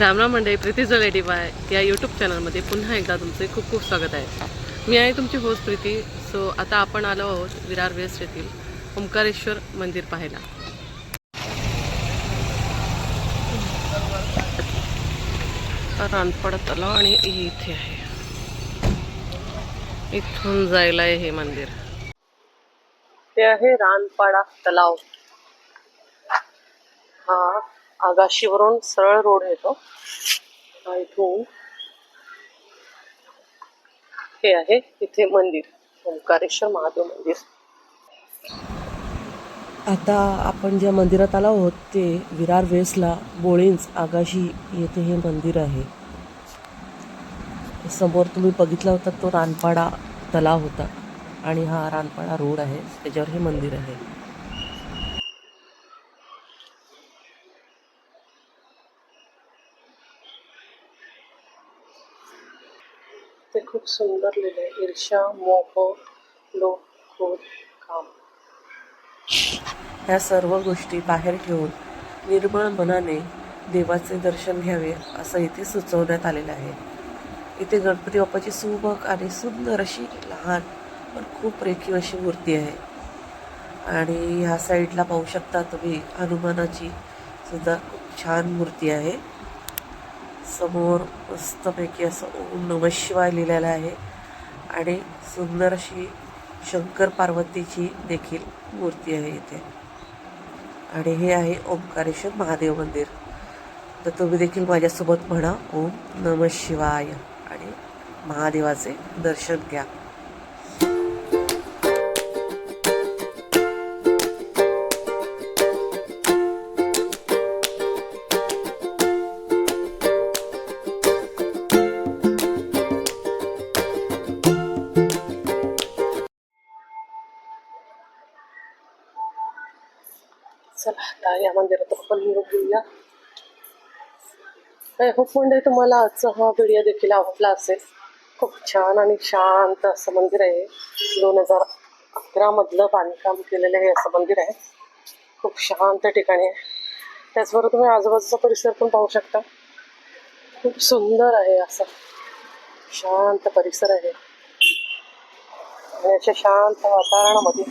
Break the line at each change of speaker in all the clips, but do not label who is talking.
रामराम मंडळी प्रीती जलेडी बाय या यूट्यूब चॅनलमध्ये पुन्हा एकदा तुमचे खूप खूप स्वागत आहे. मी आहे तुमची होस्ट प्रीती. सो आता आपण आलो आहोत विरार वेस्ट येथील ओंकारेश्वर मंदिर पाहायला. रानपडा तलाव आणि इथे आहे. इथून जायला आहे हे मंदिर. ते आहे रानपाडा तलाव. हा. आगाशीवरून सरळ रोड येतो इथून हे आहे इथे मंदिर ओंकारेश्वर महादेव मंदिर.
आता आपण ज्या मंदिरात आलो आहोत ते विरार वेस्टला बोळींच आगाशी येथे हे मंदिर आहे. समोर तुम्ही बघितला होता तो रानपाडा तलाव होता आणि हा रानपाडा रोड आहे त्याच्यावर हे मंदिर आहे.
ते खूप सुंदर लिहिले आहे ईर्षा मोह लोक काम
ह्या सर्व गोष्टी बाहेर ठेवून निर्मळ मनाने देवाचे दर्शन घ्यावे असं इथे सुचवण्यात आलेलं आहे. इथे गणपती बाप्पाची सुबक आणि सुंदर अशी लहान पण खूप रेखीव अशी मूर्ती आहे. आणि ह्या साईडला पाहू शकता तुम्ही हनुमानाची सुद्धा खूप छान मूर्ती आहे. समोर मस्तपैकी असं ओम नम शिवाय लिहिलेलं आहे. आणि सुंदर अशी शंकर पार्वतीची देखील मूर्ती आहे इथे. आणि हे आहे ओंकारेश्वर महादेव मंदिर. तर तुम्ही देखील माझ्यासोबत म्हणा ओम नम शिवाय. आणि महादेवाचे दर्शन घ्या.
चला आता या मंदिरात आपण निरोप घेऊया होप म्हणजे तुम्हाला आजचा हा व्हिडिओ देखील आवडला असेल. खूप छान आणि शांत असं मंदिर आहे. दोन हजार अकरा मधलं बांधकाम केलेलं हे असं मंदिर आहे. खूप शांत ठिकाणी आहे. त्याचबरोबर तुम्ही आजूबाजूचा परिसर पण पाहू शकता. खूप सुंदर आहे असं शांत परिसर आहे. आणि अशा शांत वातावरणामध्ये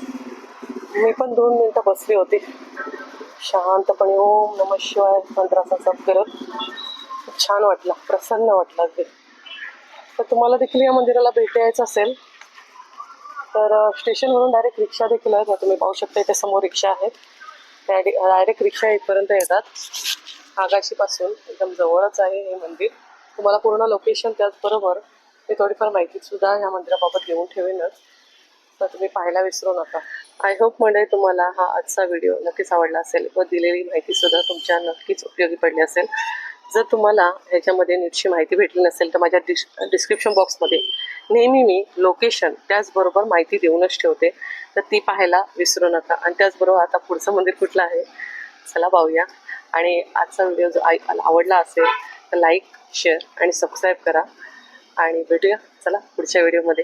मी पण दोन मिनिटं बसली होती. शांतपणे ओम नम शिवाय मंत्राचा जप करत खूप छान वाटलं प्रसन्न वाटलं अगदी. तर तुम्हाला देखील या मंदिराला भेट द्यायचं असेल तर स्टेशनवरून डायरेक्ट रिक्षा देखील आहेत. तुम्ही पाहू शकता इथे समोर रिक्षा आहेत. त्या डायरेक्ट रिक्षा इथपर्यंत येतात. आगाशीपासून एकदम जवळच आहे हे मंदिर. तुम्हाला पूर्ण लोकेशन त्याचबरोबर मी थोडीफार माहितीसुद्धा ह्या या मंदिराबाबत देऊन ठेवेनच. तर तुम्ही पाहायला विसरू नका. आय होप म्हणजे तुम्हाला हा आजचा व्हिडिओ नक्कीच आवडला असेल व दिलेली माहितीसुद्धा तुमच्या नक्कीच उपयोगी पडली असेल. जर तुम्हाला ह्याच्यामध्ये नीटशी माहिती भेटली नसेल तर माझ्या डिस् डिस्क्रिप्शन बॉक्समध्ये नेहमी मी लोकेशन त्याचबरोबर माहिती देऊनच ठेवते. तर ती पाहायला विसरू नका. आणि त्याचबरोबर आता पुढचं मंदिर कुठलं आहे? चला पाहूया. आणि आजचा व्हिडिओ जो आय आवडला असेल तर लाईक शेअर आणि सबस्क्राईब करा. आणि भेटूया चला पुढच्या व्हिडिओमध्ये